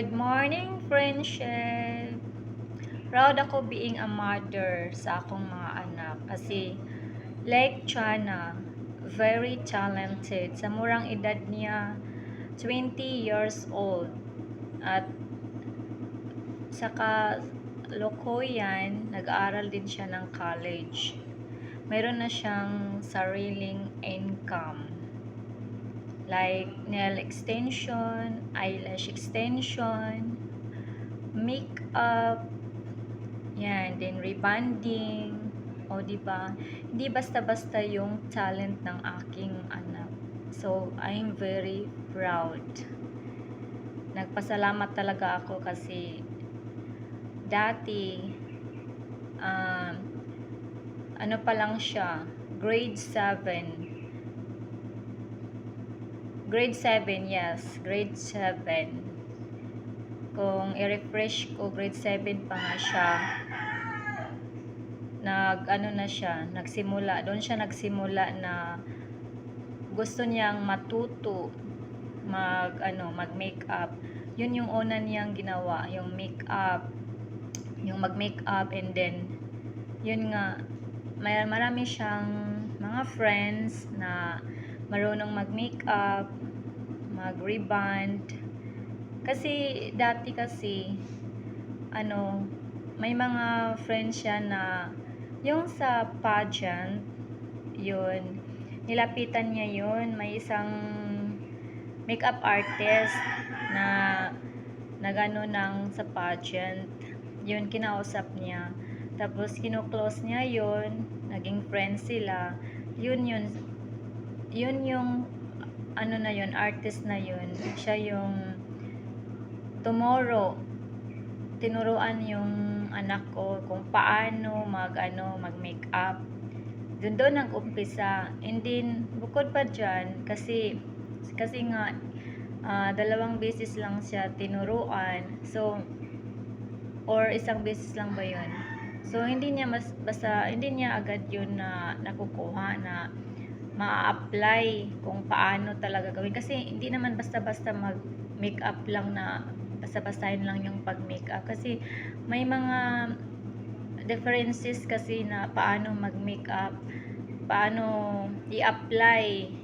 Good morning, friendship! Proud ako being a mother sa akong mga anak kasi like Chana, very talented. Sa murang edad niya, 20 years old. At saka Lokoyan, nag-aaral din siya ng college. Meron na siyang sariling income like nail extension, eyelash extension, makeup, yan, then rebonding, o di ba? Hindi basta-basta yung talent ng aking anak. So, I'm very proud. Nagpasalamat talaga ako kasi dati um, ano pa lang siya, grade 7 Grade 7, yes. Grade 7. Kung i-refresh ko, grade 7 pa nga siya. Nag, ano na siya, nagsimula. Doon siya nagsimula na gusto niyang matuto mag, ano, mag makeup. Yun yung una niyang ginawa, yung makeup. Yung mag makeup and then, yun nga, may, marami siyang mga friends na marunong mag-makeup, mag-rebond. Kasi dati kasi ano, may mga friends siya na yung sa pageant, yun, nilapitan niya yun, may isang makeup artist na nagano ng sa pageant, yun kinausap niya. Tapos kino-close niya yun, naging friends sila. Yun yun, yun yung ano na yun, artist na yun. Siya yung tomorrow tinuruan yung anak ko kung paano mag ano, mag makeup. Doon doon ang umpisa. And then bukod pa diyan kasi kasi nga ah, dalawang beses lang siya tinuruan. So or isang beses lang ba 'yun? So hindi niya mas basta hindi niya agad 'yun na nakukuha na ma-apply kung paano talaga gawin. Kasi hindi naman basta-basta mag makeup lang na basta-bastahin lang yung pag-makeup. Kasi may mga differences kasi na paano mag-makeup paano i-apply.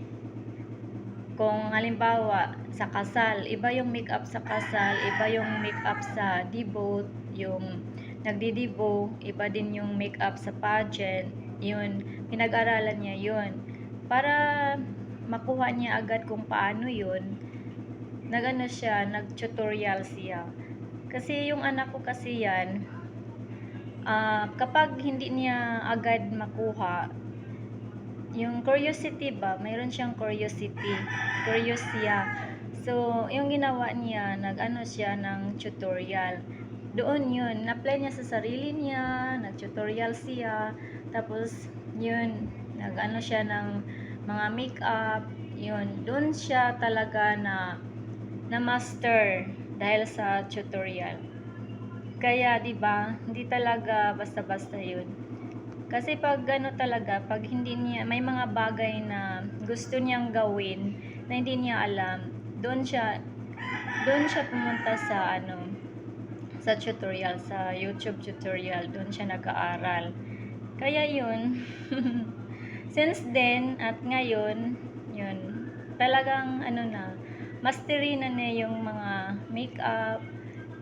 Kung halimbawa sa kasal iba yung makeup sa kasal iba yung makeup sa debut yung nagdidibo iba din yung makeup sa pageant yun pinag-aralan niya yun para makuha niya agad kung paano yun nagano siya, nag-tutorial siya. Kasi yung anak ko kasi yan, ah, kapag hindi niya agad makuha, yung curiosity ba, mayroon siyang curiosity, curious siya. So, yung ginawa niya, nag-ano siya ng tutorial. Doon yun, na-apply niya sa sarili niya, nag-tutorial siya, tapos yun, nag-ano siya ng mga makeup, yun, doon siya talaga na na master dahil sa tutorial. Kaya 'di ba, hindi talaga basta-basta 'yun. Kasi pag ano talaga, pag hindi niya may mga bagay na gusto niyang gawin na hindi niya alam, doon siya doon siya pumunta sa ano sa tutorial, sa YouTube tutorial, doon siya nag-aaral. Kaya 'yun. Since then at ngayon, 'yun, talagang ano na, mastery na niya yung mga makeup,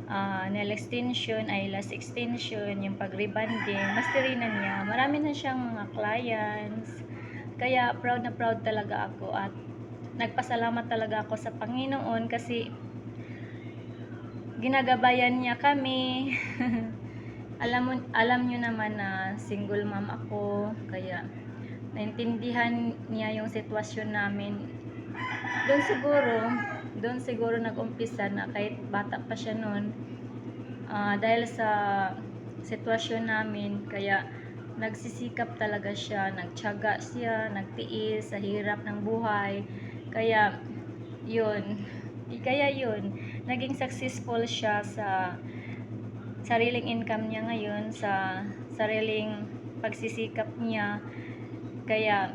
uh, nail extension, eyelash extension, yung pag-rebonding, mastery na niya. Marami na siyang mga clients. Kaya proud na proud talaga ako at nagpasalamat talaga ako sa Panginoon kasi ginagabayan niya kami. alam mo alam niyo naman na single mom ako kaya naintindihan niya yung sitwasyon namin doon siguro, doon siguro nag-umpisa na kahit bata pa siya noon, uh, dahil sa sitwasyon namin, kaya nagsisikap talaga siya, nagtiyaga siya, nagtiis sa hirap ng buhay. Kaya, yun, kaya yun, naging successful siya sa sariling income niya ngayon, sa sariling pagsisikap niya. Kaya,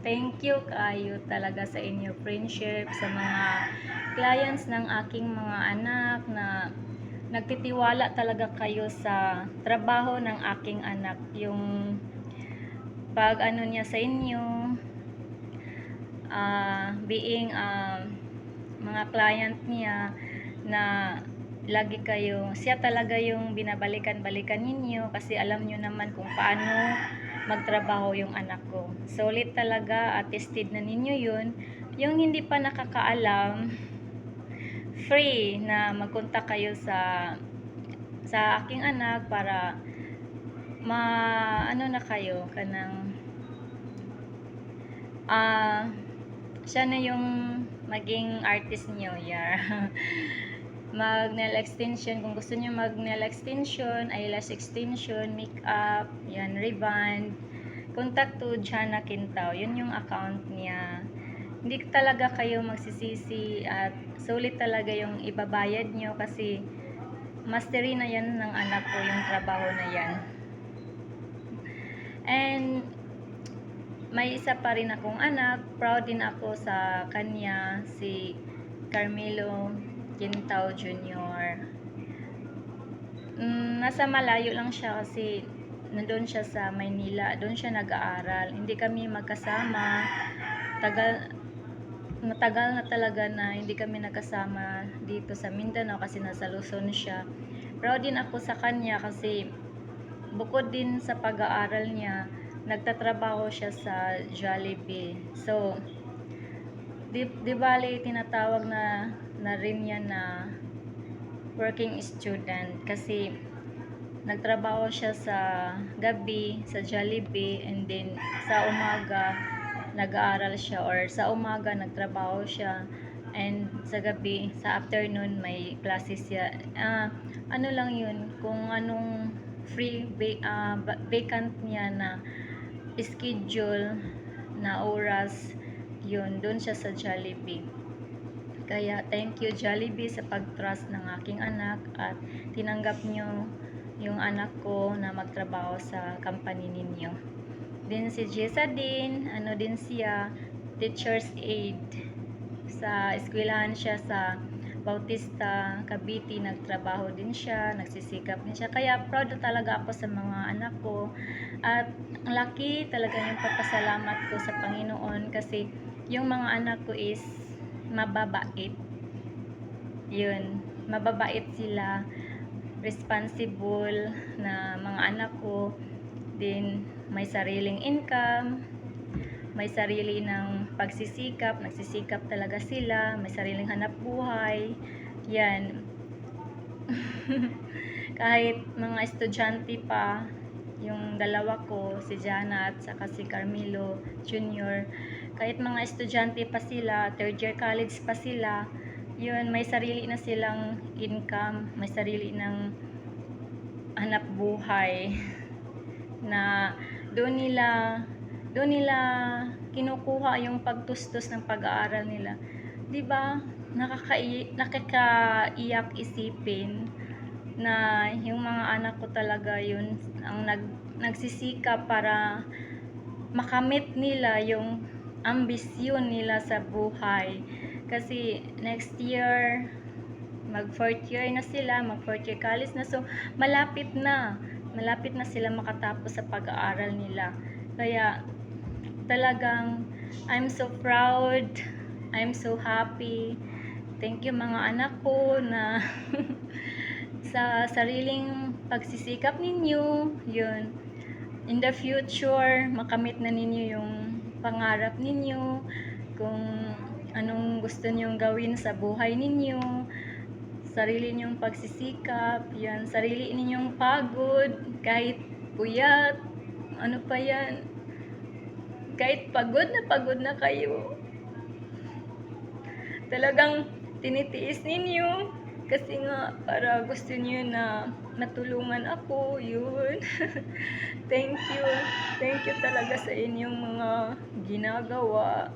Thank you kayo talaga sa inyo friendship, sa mga clients ng aking mga anak na nagtitiwala talaga kayo sa trabaho ng aking anak. Yung pag ano niya sa inyo, ah, being ah, mga client niya na lagi kayo, siya talaga yung binabalikan-balikan ninyo kasi alam nyo naman kung paano magtrabaho yung anak ko. Solid talaga at tested na ninyo yun. Yung hindi pa nakakaalam, free na magkontak kayo sa sa aking anak para ma ano na kayo kanang ah siya na yung maging artist niyo yeah. mag nail extension kung gusto niyo mag nail extension eyelash extension makeup yan reband contact to Jana Quintao yun yung account niya. Hindi talaga kayo magsisisi at sulit talaga yung ibabayad nyo kasi mastery na yan ng anak ko yung trabaho na yan. And may isa pa rin akong anak. Proud din ako sa kanya si Carmelo Quintao Jr. Mm, nasa malayo lang siya kasi nandun siya sa Maynila, doon siya nag-aaral. Hindi kami magkasama. Tagal matagal na talaga na hindi kami nagkasama dito sa Mindanao kasi nasa Luzon siya. Proud din ako sa kanya kasi bukod din sa pag-aaral niya, nagtatrabaho siya sa Jollibee. So, di, di bali tinatawag na na rin niya na working student. Kasi nagtrabaho siya sa gabi sa Jollibee and then sa umaga nag-aaral siya or sa umaga nagtrabaho siya. And sa gabi sa afternoon may classes siya. Ah, ano lang yun kung anong free ba- vacant niya na schedule na oras yun doon siya sa Jollibee kaya thank you Jollibee sa pag-trust ng aking anak at tinanggap nyo yung anak ko na magtrabaho sa company ninyo. Din si Jessa din, ano din siya, teacher's aid. Sa eskwelahan siya sa Bautista, Cavite, nagtrabaho din siya, nagsisikap din siya. Kaya proud talaga ako sa mga anak ko. At ang laki talaga yung papasalamat ko sa Panginoon kasi yung mga anak ko is mababait. Yun, mababait sila, responsible na mga anak ko. Din, may sariling income, may sarili ng pagsisikap, nagsisikap talaga sila, may sariling hanap buhay. Yan. Kahit mga estudyante pa, yung dalawa ko, si Jana at saka si Carmelo Jr., kahit mga estudyante pa sila, third year college pa sila, yun, may sarili na silang income, may sarili ng hanap buhay na doon nila doon nila kinukuha yung pagtustos ng pag-aaral nila. 'Di ba? Nakakai nakakaiyak isipin na yung mga anak ko talaga yun ang nag nagsisikap para makamit nila yung ambisyon nila sa buhay. Kasi next year, mag fourth year na sila, mag fourth year college na. So, malapit na. Malapit na sila makatapos sa pag-aaral nila. Kaya, talagang, I'm so proud. I'm so happy. Thank you mga anak ko na sa sariling pagsisikap ninyo. Yun. In the future, makamit na ninyo yung pangarap ninyo. Kung anong gusto nyong gawin sa buhay ninyo, sarili nyong pagsisikap, yan, sarili ninyong pagod, kahit puyat, ano pa yan, kahit pagod na pagod na kayo, talagang tinitiis ninyo, kasi nga, para gusto niyo na matulungan ako, yun. Thank you. Thank you talaga sa inyong mga ginagawa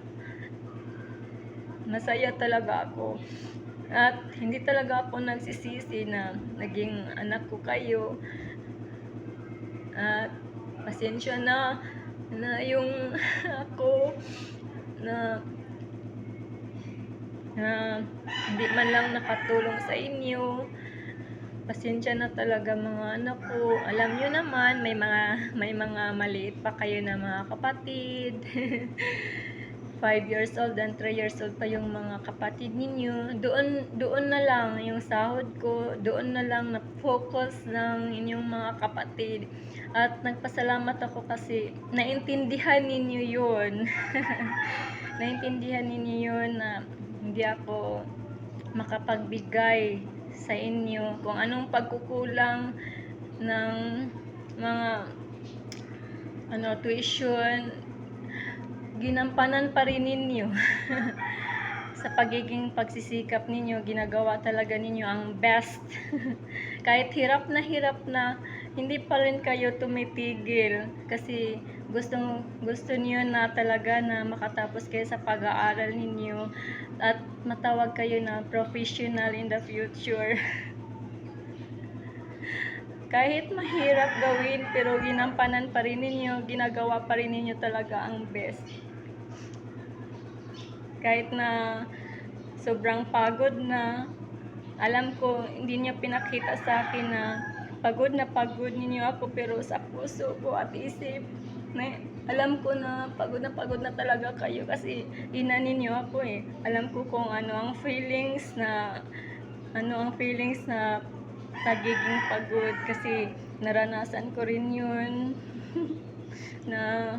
masaya talaga ako. At hindi talaga ako nagsisisi na naging anak ko kayo. At pasensya na na yung ako na na hindi man lang nakatulong sa inyo. Pasensya na talaga mga anak ko. Alam nyo naman, may mga may mga maliit pa kayo na mga kapatid. 5 years old and 3 years old pa yung mga kapatid ninyo. Doon doon na lang yung sahod ko, doon na lang na focus ng inyong mga kapatid. At nagpasalamat ako kasi naintindihan ninyo yun. naintindihan ninyo yun na hindi ako makapagbigay sa inyo kung anong pagkukulang ng mga ano tuition. Ginampanan pa rin ninyo. Sa pagiging pagsisikap ninyo ginagawa talaga ninyo ang best. Kahit hirap na hirap na hindi pa rin kayo tumitigil kasi gusto gusto niyo na talaga na makatapos kayo sa pag-aaral ninyo at matawag kayo na professional in the future. Kahit mahirap gawin pero ginampanan pa rin ninyo ginagawa pa rin ninyo talaga ang best. Kahit na sobrang pagod na alam ko hindi niya pinakita sa akin na pagod na pagod ninyo ako pero sa puso ko at isip na alam ko na pagod na pagod na talaga kayo kasi ina ninyo ako eh. Alam ko kung ano ang feelings na ano ang feelings na pagiging pagod kasi naranasan ko rin yun. Na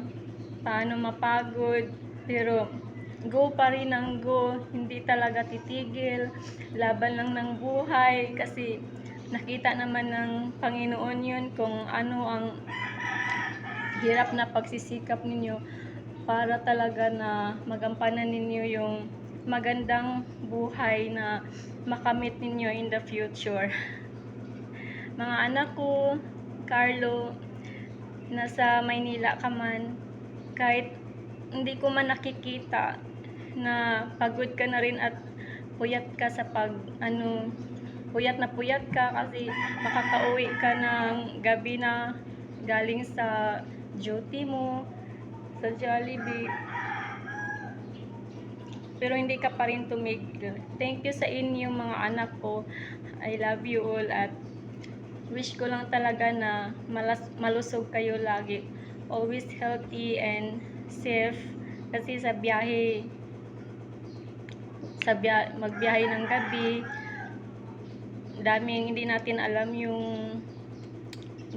paano mapagod pero go pa rin ang go. Hindi talaga titigil. Laban lang ng buhay kasi nakita naman ng Panginoon yun kung ano ang hirap na pagsisikap ninyo para talaga na magampanan ninyo yung magandang buhay na makamit ninyo in the future. Mga anak ko, Carlo, nasa Maynila ka man, kahit hindi ko man nakikita na pagod ka na rin at puyat ka sa pag ano puyat na puyat ka kasi makakauwi ka ng gabi na galing sa duty mo sa Jollibee. Pero hindi ka pa rin tumigil. Thank you sa inyo mga anak ko. I love you all at wish ko lang talaga na malas, malusog kayo lagi. Always healthy and safe. Kasi sa biyahe sa biya, magbiyahe ng gabi daming hindi natin alam yung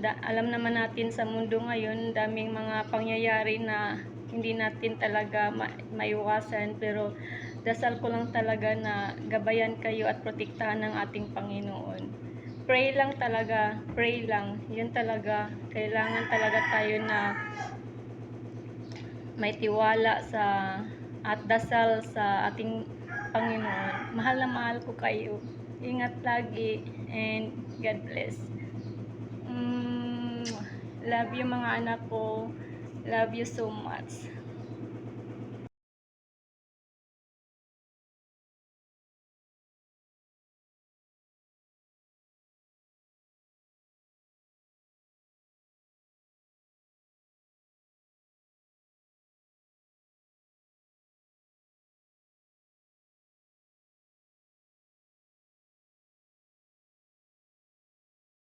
da, alam naman natin sa mundo ngayon daming mga pangyayari na hindi natin talaga ma, maiwasan pero dasal ko lang talaga na gabayan kayo at protektahan ng ating Panginoon pray lang talaga pray lang yun talaga kailangan talaga tayo na may tiwala sa at dasal sa ating Panginoon. Mahal na mahal ko kayo. Ingat lagi and God bless. Mm, love you mga anak ko. Love you so much.